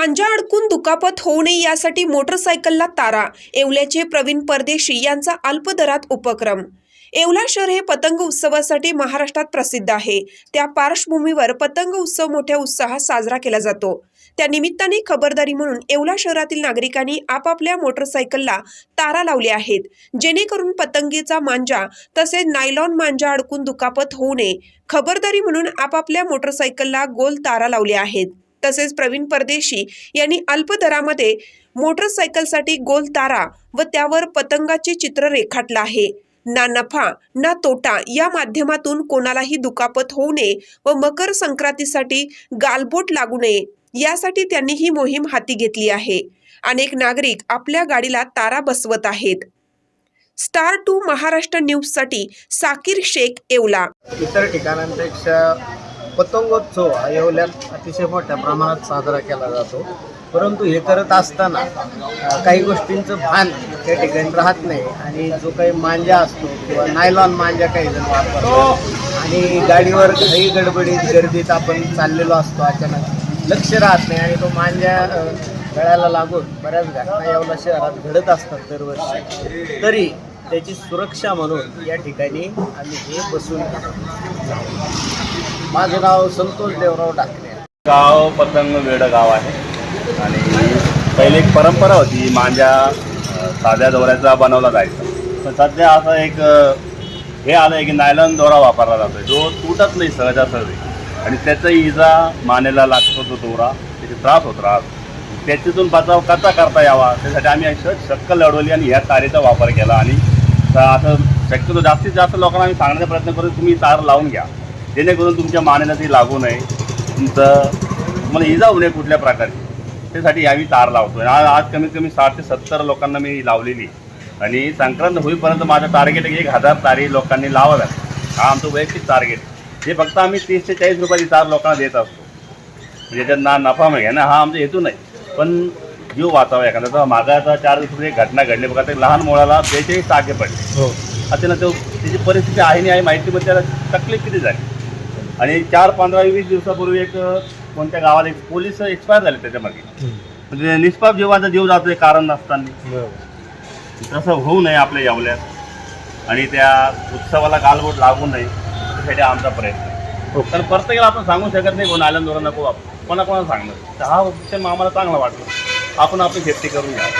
पांजा अडकून दुखापत होऊ नये यासाठी मोटरसायकलला तारा येवल्याचे प्रवीण परदेशी यांचा अल्पदरात उपक्रम. येवला शहर हे पतंग उत्सवासाठी महाराष्ट्रात प्रसिद्ध आहे. त्या पार्श्वभूमीवर पतंग उत्सव मोठ्या उत्साहात साजरा केला जातो. त्या निमित्ताने खबरदारी म्हणून येवला शहरातील नागरिकांनी आपापल्या मोटरसायकलला तारा लावल्या आहेत. जेणेकरून पतंगीचा मांजा तसेच नायलॉन मांजा अडकून दुखापत होऊ नये. खबरदारी म्हणून आपापल्या मोटरसायकलला गोल तारा लावल्या आहेत. तसेच प्रवीण परदेशी यांनी अल्प दरामध्ये मोटरसायकलसाठी गोल तारा व त्यावर पतंगाचे चित्र रेखाटलं आहे. ना नफा ना तोटा या माध्यमातून कोणालाही दुखापत होऊ नये व मकर संक्रांतीसाठी गालबोट लागू नये यासाठी त्यांनी ही मोहीम हाती घेतली आहे. अनेक नागरिक आपल्या गाडीला तारा बसवत आहेत. स्टार टू महाराष्ट्र न्यूजसाठी साकीर शेख येवला. इतर ठिकाणांपेक्षा पतंगोत्सव हा येवल्यात अतिशय मोठ्या प्रमाणात साजरा केला जातो. परंतु हे करत असताना काही गोष्टींचं भान त्या ठिकाणी राहत नाही आणि जो काही मांजा असतो किंवा नायलॉन मांजा काही जण वापरतो आणि गाडीवर काही गडबडीत गर्दीत आपण चाललेलो असतो अचानक लक्ष राहत नाही आणि तो मांजा गळ्याला लागून बऱ्याच घटना येवला शहरात घडत असतात दरवर्षी. तरी त्याची सुरक्षा म्हणून या ठिकाणी आम्ही हे बसून माझं नाव संतोष देवराव टाकणे गाव पतंग वेडं गाव आहे. आणि पहिले एक परंपरा होती मांजा साध्या दोऱ्याचा बनवला जायचा. पण सध्या असं एक हे आलं आहे की नायलॉन दोरा वापरला जातो जो तुटत नाही सहजासहजी. आणि त्याचा इजा मानेला लागतो तो दोरा. त्याचे त्रास होत राहत. त्याच्यातून बचाव कसा करता यावा? त्यासाठी आम्ही अशी शक्कल लढवली आणि ह्या तारेचा वापर केला आणि तर असं शक्यतो जास्तीत जास्त लोकांना आम्ही सांगण्याचा प्रयत्न करू तुम्ही तार लावून घ्या. जेणेकरून तुमच्या मानेला ती लागू नये. तुमचं तुम्हाला इजा होऊ नये कुठल्या प्रकारची. त्यासाठी आम्ही तार लावतो आज आज कमीत कमी साठ ते सत्तर लोकांना मी लावलेली. आणि संक्रांत होईपर्यंत माझं टार्गेट एक हजार तारी लोकांनी लावाव्यात. हा आमचं वैयक्तिक टार्गेट हे फक्त आम्ही तीस ते चाळीस रुपयाची तार लोकांना देत असतो. म्हणजे ज्याच्यात ना नफा मिळेल. ना हा आमचा हेतू नाही. पण जीव वाचावा एखादा. मागा आता चार दिवसापूर्वी एक घटना घडली. बघा ते लहान मुलाला बेचाळीस टाके पडले. आता ना तो त्याची परिस्थिती आहे नाही आहे माहिती पण त्याला तकलीफ किती झाली? आणि चार पंधरा वीस दिवसापूर्वी एक कोणत्या गावाला एक पोलीस एक्सपायर झाले त्याच्यामागे. म्हणजे निष्पाप जीवाचा जीव जातोय कारण नसताना. तसं होऊ नये आपल्या येवल्यात. आणि त्या उत्सवाला गालबोट लागू नये त्यासाठी आमचा प्रयत्न. आहे तर प्रत्येकाला आपण सांगू शकत नाही कोण आल्यानं नको वापर कोणाकोणाला सांगणार? तर हा विषय आम्हाला चांगला वाटतो आपण आपली सेफ्टी करून घ्या